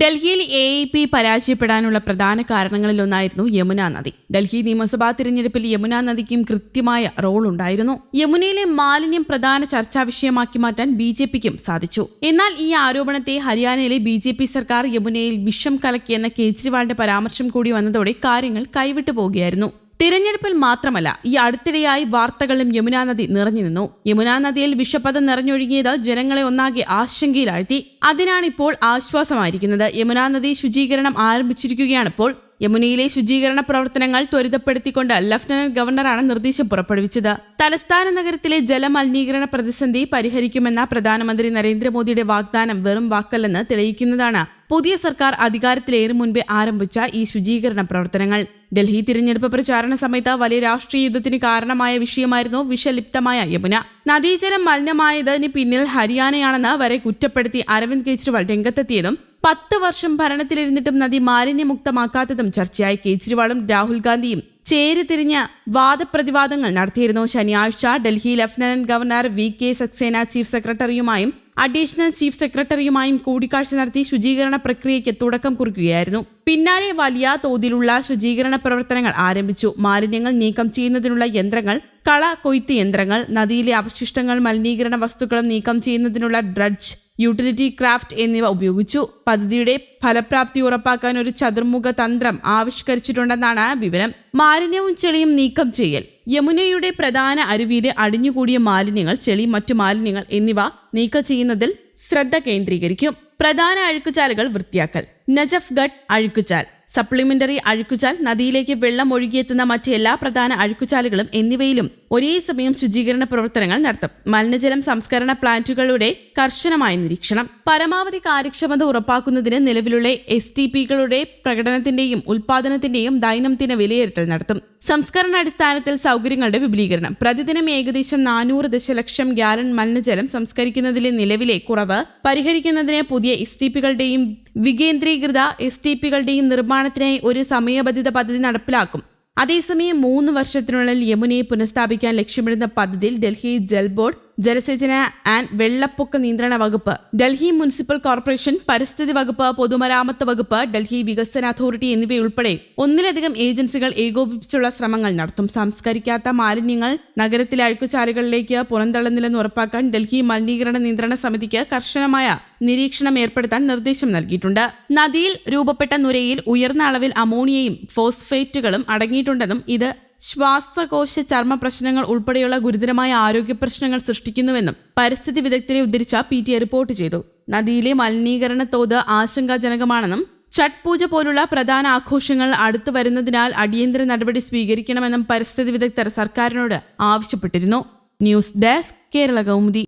ഡൽഹിയിൽ A E P പരാജയപ്പെടാനുള്ള പ്രധാന കാരണങ്ങളിലൊന്നായിരുന്നു യമുന നദി. ഡൽഹി നിയമസഭാ തിരഞ്ഞെടുപ്പിൽ യമുന നദിക്കും കൃത്യമായ റോൾ ഉണ്ടായിരുന്നു. യമുനയിലെ മാലിന്യം പ്രധാന ചർച്ചാ വിഷയമാക്കി മാറ്റാൻ ബി ജെ പിക്കും സാധിച്ചു. എന്നാൽ ഈ ആരോപണത്തെ ഹരിയാനയിലെ ബി ജെ പി സർക്കാർ യമുനയിൽ വിഷം കലക്കിയെന്ന കേജ്രിവാളിന്റെ പരാമർശം കൂടി വന്നതോടെ കാര്യങ്ങൾ കൈവിട്ടു പോവുകയായിരുന്നു. തിരഞ്ഞെടുപ്പിൽ മാത്രമല്ല ഈ അടുത്തിടെയായി വാർത്തകളും യമുനാ നദി നിറഞ്ഞു നിന്നു. യമുനാ നദിയിൽ വിഷപഥം നിറഞ്ഞൊഴുകിയത് ജനങ്ങളെ ഒന്നാകെ ആശങ്കയിലാഴ്ത്തി. അതിനാണിപ്പോൾ ആശ്വാസമായിരിക്കുന്നത്. യമുനാ നദി ശുചീകരണം ആരംഭിച്ചിരിക്കുകയാണിപ്പോൾ. യമുനയിലെ ശുചീകരണ പ്രവർത്തനങ്ങൾ ത്വരിതപ്പെടുത്തിക്കൊണ്ട് ലഫ്റ്റനന്റ് ഗവർണറാണ് നിർദ്ദേശം പുറപ്പെടുവിച്ചത്. തലസ്ഥാന നഗരത്തിലെ ജലമലിനീകരണ പ്രതിസന്ധി പരിഹരിക്കുമെന്ന പ്രധാനമന്ത്രി നരേന്ദ്രമോദിയുടെ വാഗ്ദാനം വെറും വാക്കല്ലെന്ന് തെളിയിക്കുന്നതാണ്. പുതിയ സർക്കാർ അധികാരത്തിലേറും മുൻപേ ആരംഭിച്ച ഈ ശുചീകരണ പ്രവർത്തനങ്ങൾ. ഡൽഹി തിരഞ്ഞെടുപ്പ് പ്രചാരണ സമയത്ത് വലിയ രാഷ്ട്രീയ യുദ്ധത്തിന് കാരണമായ വിഷയമായിരുന്നു വിഷലിപ്തമായ യമുന. നദീജലം മലിനമായതിന് പിന്നിൽ ഹരിയാനയാണെന്ന് വരെ കുറ്റപ്പെടുത്തി അരവിന്ദ് കെജ്രിവാൾ രംഗത്തെത്തിയതും പത്ത് വർഷം ഭരണത്തിലിരുന്നിട്ടും നദി മാലിന്യമുക്തമാക്കാത്തതും ചർച്ചയായി. കേജ്രിവാളും രാഹുൽ ഗാന്ധിയും ചേരിതിരിഞ്ഞ വാദപ്രതിവാദങ്ങൾ നടത്തിയിരുന്നു. ശനിയാഴ്ച Delhi lieutenant governor V K Saxena chief സെക്രട്ടറിയുമായും additional chief സെക്രട്ടറിയുമായും കൂടിക്കാഴ്ച നടത്തി ശുചീകരണ പ്രക്രിയയ്ക്ക് തുടക്കം കുറിക്കുകയായിരുന്നു. പിന്നാലെ വലിയ തോതിലുള്ള ശുചീകരണ പ്രവർത്തനങ്ങൾ ആരംഭിച്ചു. മാലിന്യങ്ങൾ നീക്കം ചെയ്യുന്നതിനുള്ള യന്ത്രങ്ങൾ കള കൊയ്ത്ത് യന്ത്രങ്ങൾ നദിയിലെ അവശിഷ്ടങ്ങൾ മലിനീകരണ വസ്തുക്കളും നീക്കം ചെയ്യുന്നതിനുള്ള ഡ്രഡ്ജ് യൂട്ടിലിറ്റി ക്രാഫ്റ്റ് എന്നിവ ഉപയോഗിച്ചു. പദ്ധതിയുടെ ഫലപ്രാപ്തി ഉറപ്പാക്കാൻ ഒരു ചതുർമുഖ തന്ത്രം ആവിഷ്കരിച്ചിട്ടുണ്ടെന്നാണ് വിവരം. മാലിന്യവും ചെളിയും നീക്കം ചെയ്യൽ. യമുനയുടെ പ്രധാന അരുവിയിലെ അടിഞ്ഞുകൂടിയ മാലിന്യങ്ങൾ ചെളി മറ്റു മാലിന്യങ്ങൾ എന്നിവ നീക്കം ചെയ്യുന്നതിൽ ശ്രദ്ധ കേന്ദ്രീകരിക്കും. പ്രധാന അഴുക്കുചാലുകൾ വൃത്തിയാക്കൽ. നജഫ്ഗഡ് അഴുക്കുചാൽ. സപ്ലിമെന്ററി അഴുക്കുചാൽ നദിയിലേക്ക് വെള്ളം ഒഴുകിയെത്തുന്ന മറ്റ് എല്ലാ പ്രധാന അഴുക്കുചാലുകളും എന്നിവയിലും ഒരേ സമയം ശുചീകരണ പ്രവർത്തനങ്ങൾ നടത്തും. മലിനജലം സംസ്കരണ പ്ലാന്റുകളുടെ കർശനമായ നിരീക്ഷണം. പരമാവധി കാര്യക്ഷമത ഉറപ്പാക്കുന്നതിന് നിലവിലുള്ള എസ് ടി പികളുടെ പ്രകടനത്തിന്റെയും ഉൽപാദനത്തിന്റെയും ദൈനംദിന വിലയിരുത്തൽ നടത്തും. സംസ്കരണ അടിസ്ഥാനത്തിൽ സൗകര്യങ്ങളുടെ വിപുലീകരണം. പ്രതിദിനം ഏകദേശം നാനൂറ് ദശലക്ഷം ഗ്യാലൺ മലിനജലം സംസ്കരിക്കുന്നതിലെ നിലവിലെ കുറവ് പരിഹരിക്കുന്നതിന് പുതിയ എസ് ടി പികളുടെയും വികേന്ദ്രീകൃത എസ് ടി പികളുടെയും നിർമ്മാണത്തിനായി ഒരു സമയബന്ധിത പദ്ധതി നടപ്പിലാക്കും. അതേസമയം മൂന്ന് വർഷത്തിനുള്ളിൽ യമുനയെ പുനഃസ്ഥാപിക്കാൻ ലക്ഷ്യമിടുന്ന പദ്ധതിയിൽ ഡൽഹി ജൽ ബോർഡ് ജലസേചന ആൻഡ് വെള്ളപ്പൊക്ക നിയന്ത്രണ വകുപ്പ് ഡൽഹി മുനിസിപ്പൽ കോർപ്പറേഷൻ പരിസ്ഥിതി വകുപ്പ് പൊതുമരാമത്ത് വകുപ്പ് ഡൽഹി വികസന അതോറിറ്റി എന്നിവയുൾപ്പെടെ ഒന്നിലധികം ഏജൻസികൾ ഏകോപിപ്പിച്ചുള്ള ശ്രമങ്ങൾ നടത്തും. സംസ്കരിക്കാത്ത മാലിന്യങ്ങൾ നഗരത്തിലെ അഴുക്കുചാലുകളിലേക്ക് പുറന്തള്ളുന്നില്ലെന്ന് ഉറപ്പാക്കാൻ ഡൽഹി മലിനീകരണ നിയന്ത്രണ സമിതിക്ക് കർശനമായ നിരീക്ഷണം ഏർപ്പെടുത്താൻ നിർദ്ദേശം നൽകിയിട്ടുണ്ട്. നദിയിൽ രൂപപ്പെട്ട നുരയിൽ ഉയർന്ന അളവിൽ അമോണിയയും ഫോസ്ഫേറ്റുകളും അടങ്ങിയിട്ടുണ്ടെന്നും ഇത് ശ്വാസകോശ ചർമ്മ പ്രശ്നങ്ങൾ ഉൾപ്പെടെയുള്ള ഗുരുതരമായ ആരോഗ്യ പ്രശ്നങ്ങൾ സൃഷ്ടിക്കുന്നുവെന്നും പരിസ്ഥിതി വിദഗ്ധരെ ഉദ്ധരിച്ച പി ടി റിപ്പോർട്ട് ചെയ്തു. നദിയിലെ മലിനീകരണ തോത് ആശങ്കാജനകമാണെന്നും ഛട്ട് പൂജ പോലുള്ള പ്രധാന ആഘോഷങ്ങൾ അടുത്തു വരുന്നതിനാൽ അടിയന്തര നടപടി സ്വീകരിക്കണമെന്നും പരിസ്ഥിതി വിദഗ്ധർ സർക്കാരിനോട് ആവശ്യപ്പെട്ടിരുന്നു. News desk Kerala Kaumudi.